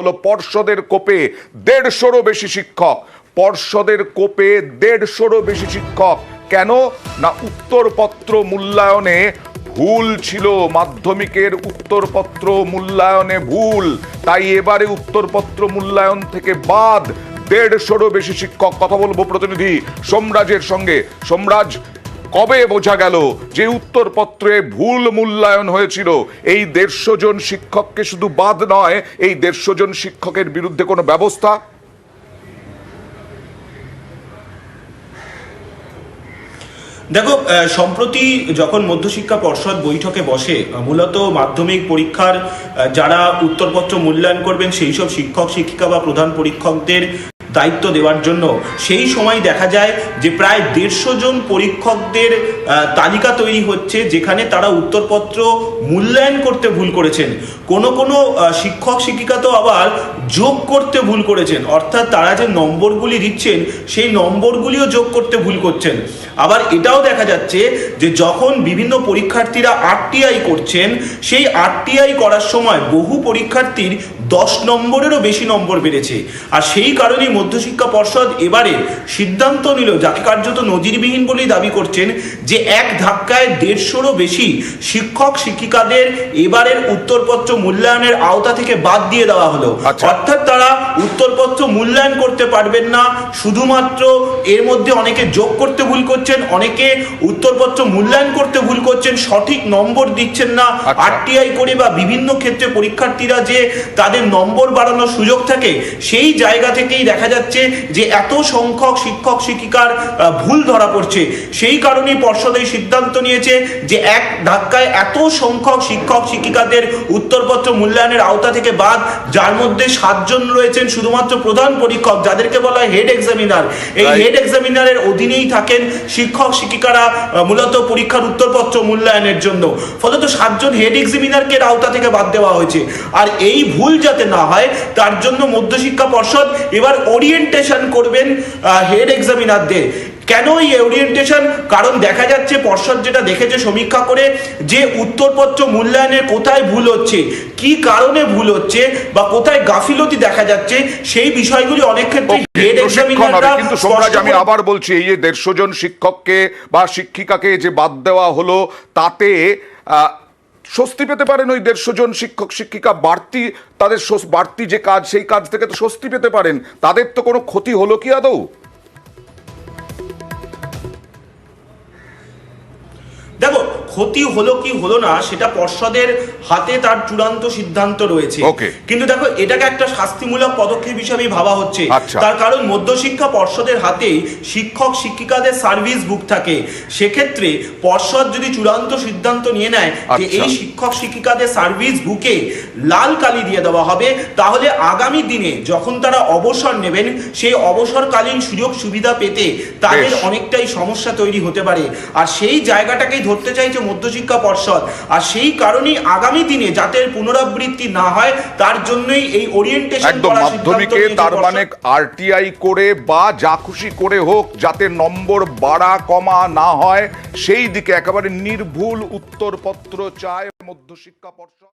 হলো পর্ষদের কোপে দেড়শোরও বেশি শিক্ষক। পর্ষদের কোপে দেড়শোরও বেশি শিক্ষক। কেন? না, উত্তরপত্র মূল্যায়নে ভুল ছিল। মাধ্যমিকের উত্তরপত্র মূল্যায়নে ভুল। তাই এবারে উত্তরপত্র মূল্যায়ন থেকে বাদ দেড়শোরও বেশি শিক্ষক। কথা বলব প্রতিনিধি, সোমরাজের সঙ্গে। সোমরাজ কবে বোঝা গেল যে উত্তরপত্রে ভুল মূল্যায়ন হয়েছিল? এই দেড়শো জন শিক্ষককে শুধু বাদ নয়, এই দেড়শো জন শিক্ষকের বিরুদ্ধে কোনো ব্যবস্থা? দেখো সম্প্রতি যখন মধ্যশিক্ষা পর্ষদ বৈঠকে বসে মূলত মাধ্যমিক পরীক্ষার যারা উত্তরপত্র মূল্যায়ন করবেন, সেই সব শিক্ষক, শিক্ষিকা বা প্রধান পরীক্ষকদের দায়িত্ব দেওয়ার জন্য, সেই সময় দেখা যায় যে প্রায় দেড়শো জন পরীক্ষকদের তালিকা তৈরি হচ্ছে, যেখানে তারা উত্তরপত্র মূল্যায়ন করতে ভুল করেছেন। কোনো কোনো শিক্ষক, শিক্ষিকা তো আবার যোগ করতে ভুল করেছেন। অর্থাৎ তারা যে নম্বরগুলি দিচ্ছেন, সেই নম্বরগুলিও যোগ করতে ভুল করছেন। আবার এটাও দেখা যাচ্ছে যে যখন বিভিন্ন পরীক্ষার্থীরা আরটিআই করছেন সেই আরটিআই করার সময় বহু পরীক্ষার্থীর দশ নম্বরেরও বেশি নম্বর বেড়েছে আর সেই কারণেই মধ্যশিক্ষা পর্ষদ এবারে সিদ্ধান্ত নিল যাকে কার্যত নজিরবিহীন বলেই দাবি করছেন যে এক ধাক্কায় দেড়শোরও বেশি শিক্ষক শিক্ষিকাদের এবারের উত্তরপত্র মূল্যায়নের আওতা থেকে বাদ দিয়ে দেওয়া হলো আচ্ছা। অর্থাৎ তারা উত্তরপত্র মূল্যায়ন করতে পারবেন না শুধুমাত্র এর মধ্যে অনেকে যোগ করতে ভুল করছেন অনেকে উত্তরপত্র মূল্যায়ন করতে ভুল করছেন সঠিক নম্বর দিচ্ছেন না আচ্ছা। আরটিআই করে বা বিভিন্ন ক্ষেত্রে পরীক্ষার্থীরা যে তাদের নম্বর বাড়ানোর সুযোগ থাকে সেই জায়গা থেকেই দেখা যাচ্ছে যে এত সংখ্যক শিক্ষক শিক্ষিকার ভুল ধরা পড়ছে। সেই কারণেই পর্ষদ এই সিদ্ধান্ত নিয়েছে যে এক ধাক্কায় এত সংখ্যক শিক্ষক শিক্ষিকাদের উত্তরপত্র মূল্যায়নের আওতা থেকে বাদ যার মধ্যে সাতজন রয়েছেন শুধুমাত্র প্রধান পরীক্ষক যাদেরকে বলা হয় হেড এক্সামিনার। এই হেড এক্সামিনারের অধীনেই থাকেন শিক্ষক শিক্ষিকারা মূলত পরীক্ষার উত্তরপত্র মূল্যায়নের জন্য। ফলত সাতজন হেড এক্সামিনারকে আওতা থেকে বাদ দেওয়া হয়েছে। আর এই ভুল যাতে না হয় তার জন্য মধ্যশিক্ষা পর্ষদ এবার ওরিয়েন্টেশন করবেন হেড এক্সামিনারদের কেন এই ওরিয়েন্টেশন কারণ দেখা যাচ্ছে পর্ষদ যেটা দেখেছে সমীক্ষা করে যে উত্তরপত্র মূল্যায়নের কোথায় ভুল হচ্ছে কি কারণে ভুল হচ্ছে বা কোথায় গাফিলতি দেখা যাচ্ছে সেই বিষয়গুলি অনেক ক্ষেত্রে কিন্তু সোমরাজ আমি আবার বলছি এই যে দেড়শো জন শিক্ষককে বা শিক্ষিকাকে যে বাদ দেওয়া হলো তাতে স্বস্তি পেতে পারেন ওই দেড়শো জন শিক্ষক, শিক্ষিকা। বাড়তি তাদের বাড়তি যে কাজ, সেই কাজ থেকে তো স্বস্তি পেতে পারেন। তাদের তো কোনো ক্ষতি হলো কি আদৌ? দেখো ক্ষতি হলো কি হলো না সেটা পর্ষদের হাতে তার চূড়ান্ত সিদ্ধান্ত রয়েছে। কিন্তু দেখো এটাকে একটা শাস্তিমূলক পদক্ষেপ হিসেবেই ভাবা হচ্ছে। আচ্ছা। তার কারণ মধ্যশিক্ষা পর্ষদের হাতে শিক্ষক শিক্ষিকাদের সার্ভিস বুক থাকে। সেক্ষেত্রে পর্ষদ যদি চূড়ান্ত সিদ্ধান্ত নিয়ে নেয় যে আচ্ছা। এই শিক্ষক শিক্ষিকাদের সার্ভিস বুকে লাল কালি দিয়ে দেওয়া হবে তাহলে আগামী দিনে যখন তারা অবসর নেবেন সেই অবসরকালীন সুযোগ সুবিধা পেতে তাদের অনেকটাই সমস্যা তৈরি হতে পারে। আর সেই জায়গাটাকেই ধরতে চাইছে মধ্যশিক্ষা পর্ষদ। আর সেই কারণেই আগামী দিনে যাতে পুনরাবৃত্তি না হয় তার জন্যই এই ওরিয়েন্টেশন একদম মাধ্যমিকে তার মানে আরটিআই করে বা যা খুশি করে হোক যাতে নম্বর বাড়া কমা না হয় সেই দিকে একেবারে নির্ভুল উত্তরপত্র চায় মধ্যশিক্ষা পর্ষদ।